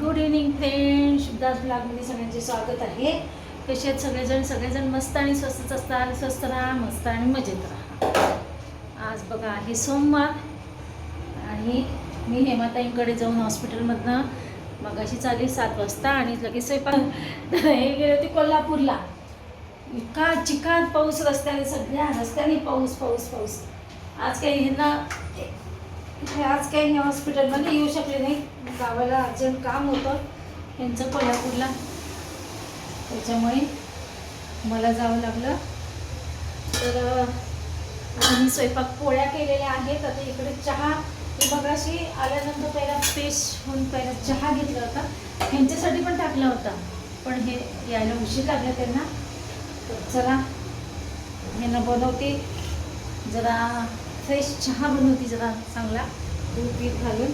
Good evening friend शुद्धास ब्लॉगमध्ये सगळ्यांचे स्वागत आहे. कसे आहेत सगळेजण? सगळेजण मस्त आणि स्वस्तच असतात स्वस्त राहा मस्त आणि मजेत राहा. आज बघा आहे सोमवार आणि मी हेमाताईंकडे जाऊन हॉस्पिटलमधनं मग अशी चालली सात वाजता आणि लगेच स्वयंपाक हे गेले होते कोल्हापूरला. इतका चिकात पाऊस रस्त्याने सगळ्या रस्त्याने पाऊस पाऊस पाऊस. आज काही ह्यांना हे आज काही ह्या हॉस्पिटलमध्ये येऊ शकले नाही. गावाला अर्जंट काम होतं यांचं कोल्हापूरला. त्याच्यामुळे मला जावं लागलं. तर आम्ही स्वयंपाक पोळ्या केलेल्या आहेत. आता इकडे चहा मगाशी बघाशी आल्यानंतर पहिला फ्रेश होऊन पहिला चहा घेतला होता. ह्यांच्यासाठी पण टाकला होता. पण हे यायला उशीर लागला त्यांना. तर चला ह्यांना बनवते जरा फ्रेश चहा बनवते जरा चांगला दूध बीत घालून.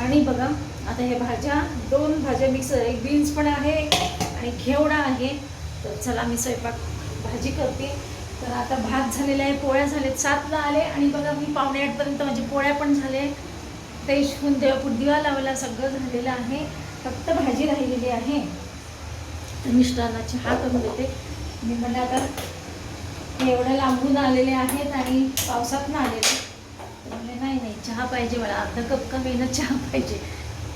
आणि बघा आता हे भाज्या दोन भाज्या मिक्स एक बीन्स पण आहे आणि घेवडा आहे. तर चला मी स्वयंपाक भाजी करते. तर आता भात झालेला आहे पोळ्या झालेत सातला आले. आणि बघा मी पावणे आठपर्यंत माझे पोळ्या पण झाले. फ्रेश होऊन देवापूर दिवा लावला सगळं झालेलं आहे. फक्त भाजी राहिलेली आहे. तर मिस्टरांना चहा करून देते. मी म्हणलं आता हे एवढ्या लांबून आलेले आहेत आणि पावसात आलेले म्हणजे नाही नाही चहा पाहिजे मला. अर्धा कप का मेहनत चहा पाहिजे?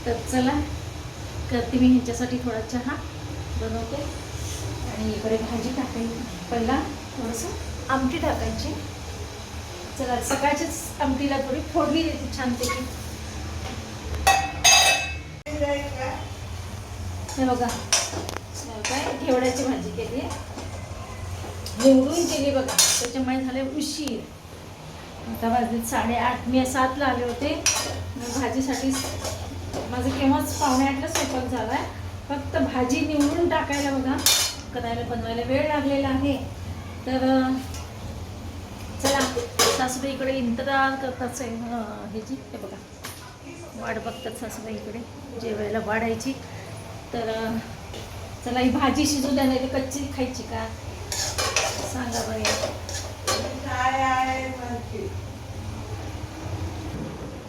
तर चला करते मी ह्याच्यासाठी थोडा चहा बनवते. आणि इकडे भाजी टाकायची. पहिला थोडंसं आमटी टाकायची. चला सकाळच्याच आमटीला थोडी फोडणी देते छानपैकी. हे बघा काय घेवड्याची भाजी केली आहे. निवडून केली बघा. त्याच्यामुळे झाले उशीर. आता वाजले साडेआठ. मी सातला आले होते. मग भाजीसाठी माझं केव्हाच पावणे आठला स्वयंपाक झाला आहे फक्त भाजी निवडून टाकायला बघा. करायला बनवायला वेळ लागलेला आहे. तर चला. सासूबाई इकडे इंतजार करतात आहे ह्याची. हे बघा. वाट बघतात सासूबाई इकडे. जेवायला वाढायची. तर चला ही भाजी शिजू द्या नाही कच्ची खायची का? सांगा बरं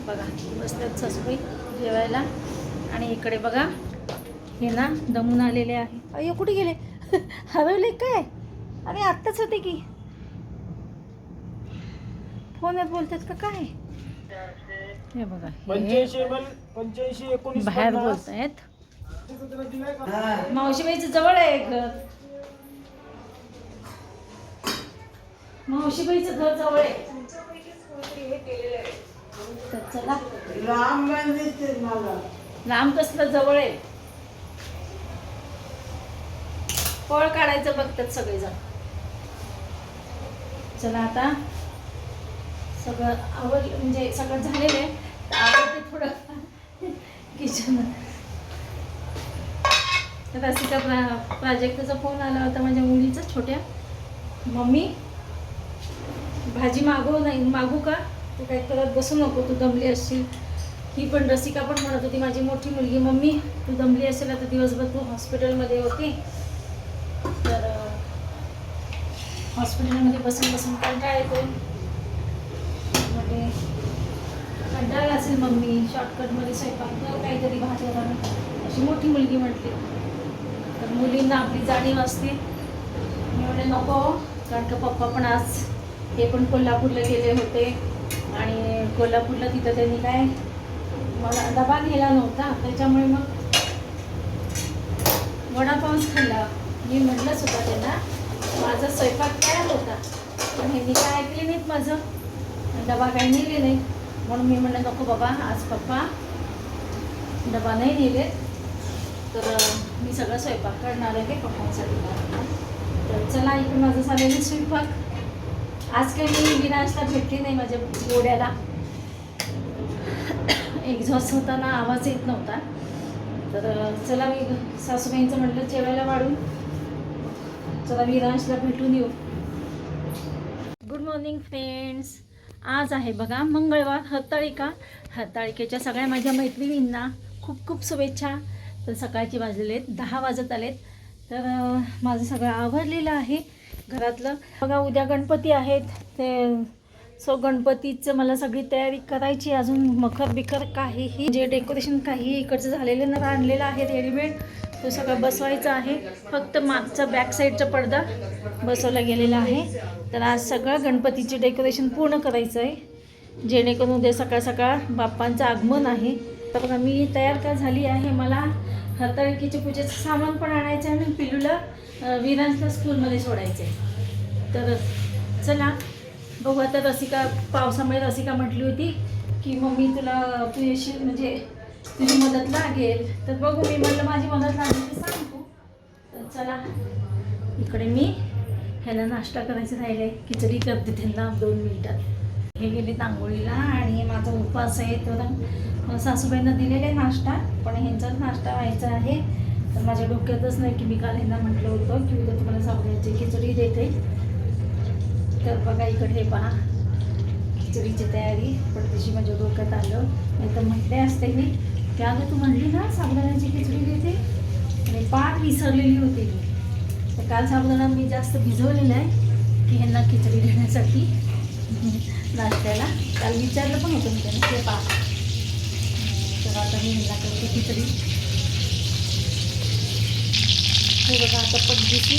बघा बसतात सासूबाई जेवायला. आणि इकडे बघा हे ना दमून आलेले आहे. अय्यो कुठे गेले? हरवले काय? अरे आत्ताच होते की. फोनवर बोलतात का काय? हे बघा बाहेर पन्नास. बोलतायत. मावशीबाईचं जवळ आहे घर. मावशीबाईचं घर जवळ आहे. तर चला. राम मला लांब कसलं जवळ आहे. फळ काढायचं बघतात सगळेजण. चला आता. सगळं आवड म्हणजे सगळं झालेलं आहे. तर आवडते थोडं. किचन. रसिका प्रा प्राजक्ताचा फोन आला होता माझ्या मुलीचा छोट्या. मम्मी? भाजी मागवू नाही मागू का? तू काय करत बसू नको तू दमली असशील. ही पण रसिका पण म्हणत होती माझी मोठी मुलगी. मम्मी तू दमली असेल आता दिवसभर तू हॉस्पिटलमध्ये होती. तर हॉस्पिटलमध्ये बसून बसून कंटाळा येतो म्हणजे कंटाळा असेल मम्मी शॉर्टकटमध्ये स्वयंपाक कर काहीतरी भाजी अशी मोठी मुलगी म्हटली. तर मुलींना आपली जाणीव असते. मी म्हणे नको हो, कारण का पप्पा पण आज ते पण कोल्हापूरला गेले होते. आणि कोल्हापूरला तिथं त्यांनी काय मला डबा नेला नव्हता. त्याच्यामुळे मग वडापावच खाल्ला. मी म्हटलंच होता त्यांना माझा स्वयंपाक तयार होता. पण ह्यांनी काय ऐकले नाहीत माझं. डबा काही नेले नाही. म्हणून मी म्हणलं नको बाबा आज पप्पा डबा नाही नेले तर मी सगळं स्वयंपाक करणार आहे पप्पांसाठी. तर चला इकडे माझं झालेलं स्वयंपाक. आज काही मी विनाशला भेटली नाही माझ्या गोड्याला. एक्झॉस्ट होताना आवाज येत नव्हता. तर चला मी सासूबाईंचं म्हटलं जेवायला वाढून. चला विरांशला भेटून येऊ. गुड मॉर्निंग फ्रेंड्स आज आहे बघा मंगळवार हरताळिका हरताळिकेच्या सगळ्या माझ्या मैत्रिणींना खूप खूप शुभेच्छा. तर सकाळचे वाजलेले आहेत दहा वाजत आलेत. तर माझं सगळं आवरलेलं आहे. घरातलं. बघा उद्या गणपती आहेत. ते सो गणपतीचं मला सगळी तयारी करायची अजून मखर बिखर काहीही जे डेकोरेशन काही इकडचं झालेलं ना आणलेलं आहे रेडीमेड तो सगळं बसवायचा आहे. फक्त मागचा बॅक साईडचा पडदा बसवला गेलेला आहे. तर आज सगळं गणपतीचे डेकोरेशन पूर्ण करायचं आहे. जेणेकरून उद्या सकाळ सकाळ बाप्पांचं आगमन आहे. तर बघा मी तयार का झाली आहे मला? हरताळकीच्या पूजेचं सामान पण आणायचं आहे आणि पिलूला अं, स्कूलमध्ये सोडायचं. आहे तर चला बघू आता रसिका पावसामुळे रसिका म्हटली होती की मम्मी तुला तू येशील म्हणजे तुझी मदत लागेल. तर बघू मी म्हणलं माझी मदत लागेल ते सांग. तर चला इकडे मी ह्याला नाश्ता करायचं राहिले आहे खिचडी करते त्यांना दोन मिनिटात. हे गेले तांगोळीला आणि माझा उपवास आहे तर सासूबाईंना दिलेला आहे नाश्ता पण ह्यांचाच नाश्ता व्हायचा आहे. तर माझ्या डोक्यातच नाही की मी काल ह्यांना म्हटलं होतं की उद्या तुम्हाला साबुदाण्याची खिचडी देते. तर बघा इकडे हे पहा. खिचडीची तयारी पण तशी माझ्या डोक्यात आलं. नाही तर म्हटले असते मी की अगं तू म्हणली ना साबुदाण्याची खिचडी देते? आणि पार विसरलेली होती मी. तर काल साबुदाणा मी जास्त भिजवलेला आहे की ह्यांना खिचडी देण्यासाठी. नाश्त्याला. काल विचारलं पण होतं मी त्यांना ते पा तर आता मी ह्यांना करते खिचडी हे बघा आता पद्धती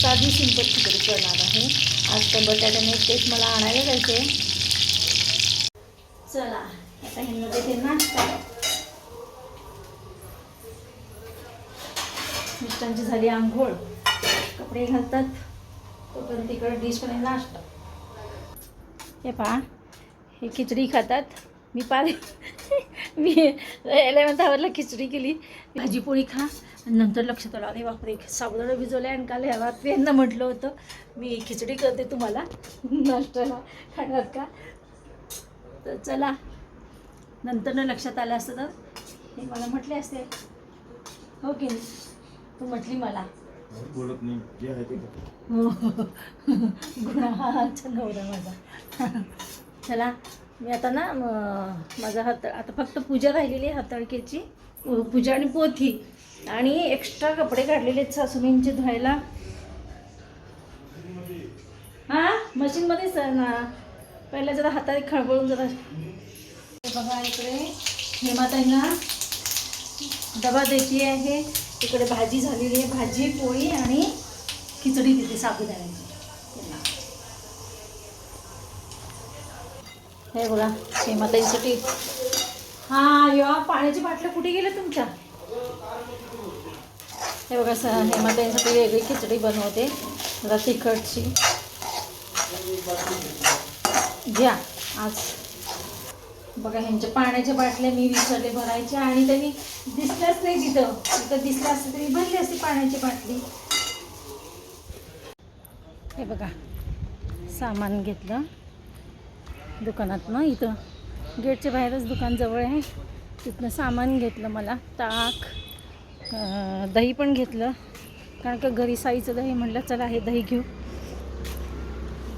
साधी सिंपल खिचडी करणार आहे. आज तर बटाट्याने तेच मला आणायला जायचं आहे चला आता ह्यांना देते नाश्ता. मिस्टरांची झाली आंघोळ. कपडे घालतात. तोपर्यंत तिकडे पण नाश्ता. हे पहा हे खिचडी खातात. मी पार मी एलेवंथ खिचडी केली. भाजी पोळी खा. आणि नंतर लक्षात आलं अरे बापरे साबुदाणा भिजवले आणि काल ह्या रात्री यांना म्हटलं होतं मी खिचडी करते तुम्हाला. नाश्त्याला खाणार का? तर चला. नंतर लक्षात आलं असतं तर. हे मला म्हटले असते. हो की नाही? तू म्हटली मला. बोलत नाही. जे आहे ते गुणाचा नवरा माझा चला मी आता ना माझा हात आता फक्त पूजा राहिलेली आहे हाताळकीची. पूजा आणि पोथी. आणि एक्स्ट्रा कपडे काढलेले आहेत सासूबाईंचे धुवायला. हां? मशीनमध्येच आहे ना पहिला जरा हाताने खळबळून जरा बघा इकडे. हेमाताईंना डबा द्यायची आहे तिकडे भाजी झालेली आहे. भाजी पोळी आणि खिचडी तिथे साबुदाण्याची. हे बघा हेमाताईसाठी. हा या पाण्याची बाटल्या कुठे गेल्या तुमच्या? हे बघा स हेमाताईंसाठी वेगळी खिचडी बनवते. जरा तिखटची. घ्या आज. बघा ह्यांच्या पाण्याच्या बाटल्या मी विसरले भरायच्या आणि त्यांनी दिसल्याच नाही तिथं. तिथं दिसलं असतं तरी भरली असती पाण्याची बाटली. हे बघा सामान घेतलं दुकानातनं इथं. गेटच्या बाहेरच दुकान जवळ आहे. तिथनं सामान घेतलं मला ताक दही पण घेतलं. कारण का घरी साईचं दही म्हटलं चला हे दही घेऊ.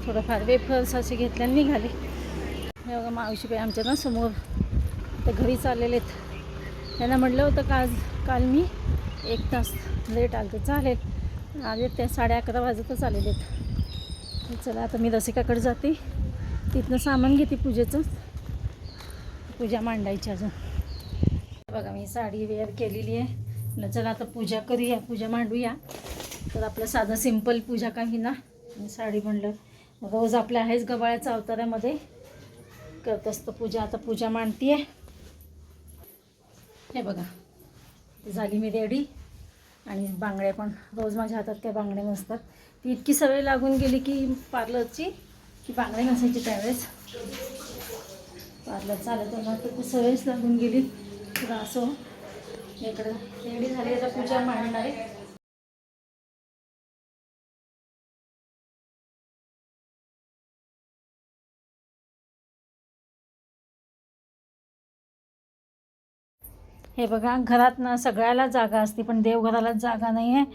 थोडंफार वेफर्स असे घेतल्याने निघाले. हे बघा मावशीबाई आमच्या ना समोर ते घरी चाललेले आहेत त्यांना म्हटलं होतं का आज काल मी एक तास लेट आलं तर चालेल आले त्या साडे अकरा वाजतच आलेले आहेत चला आता मी रसिकाकडे जाते. तिथनं सामान घेते पूजेचं. पूजा मांडायची अजून. बघा मी साडी वेअर केलेली आहे. म्हटलं चला आता पूजा करूया. पूजा मांडूया. तर आपलं साधं सिंपल पूजा काही ना? साडी म्हणलं. रोज आपल्या आहेच गबाळ्याच्या अवतारामध्ये. करत असतं पूजा. आता पूजा मांडते हे बघा. झाली मी रेडी. आणि बांगड्या पण. रोज माझ्या हातात काय बांगड्या नसतात. ती इतकी सवय लागून गेली की पार्लरची की बांगड्या नसायची त्यावेळेस. पार्लर चालत होता तर ती सवयच लागून गेली. तर असं. इकडं रेडी झाली. आता पूजा मांडणार आहे. हे बघा घरात ना सगळ्याला जागा असते पण देवघरालाच जागा नाही आहे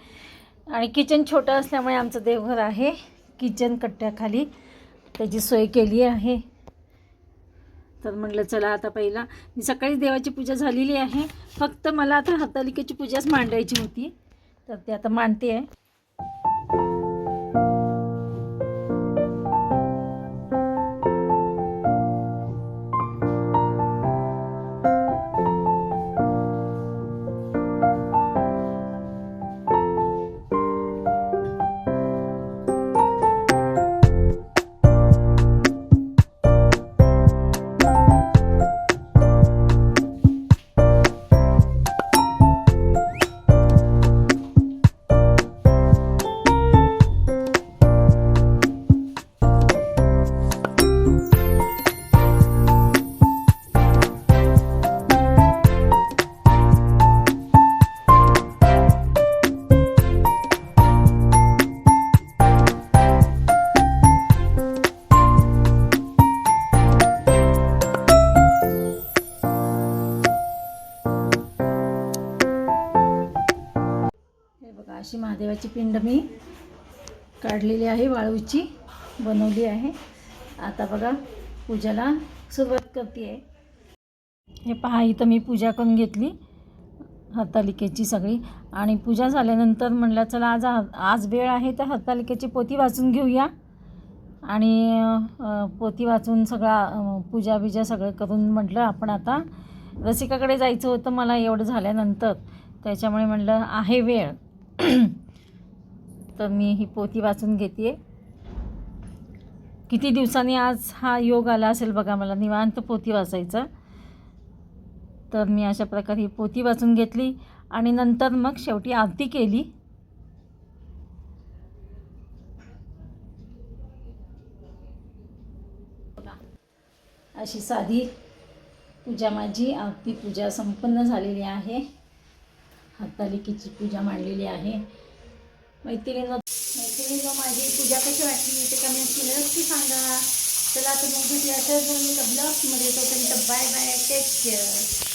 आणि किचन छोटं असल्यामुळे आमचं देवघर आहे. किचन कट्ट्याखाली त्याची सोय केली आहे. तर म्हटलं चला आता पहिला. मी सकाळी देवाची पूजा झालेली आहे. फक्त मला आता हातालिकेची पूजाच मांडायची होती. तर ते आता मांडते आहे पिंड मी काढलेली आहे वाळूची बनवली आहे. आता बघा पूजाला सुरुवात करते आहे हे पहा इथं मी पूजा करून घेतली हरतालिकेची सगळी. आणि पूजा झाल्यानंतर म्हणलं चला आज आज वेळ आहे तर हरतालिकेची पोती वाचून घेऊया. आणि पोती वाचून सगळा पूजा बिजा सगळं करून म्हटलं आपण आता रसिकाकडे जायचं होतं मला एवढं झाल्यानंतर. त्याच्यामुळे म्हटलं आहे वेळ. तर मी ही पोथी वाचून घेते किती दिवसांनी आज हा योग आला असेल बघा मला निवांत पोथी वाचायचा. तर मी अशा प्रकारे ही पोथी वाचून घेतली आणि नंतर मग शेवटी आरती केली. अशी साधी पूजा माझी आरती पूजा संपन्न झालेली आहे. हातालिकेची पूजा मांडलेली आहे. मैत्रिणीनं मैत्रिणीनं माझी पूजा कशी वाटली? ते कमेंटमध्ये नक्की सांगा. चला तर मग भेटूया. तर ब्लॉग्समध्ये तोपर्यंत बाय बाय टेक केअर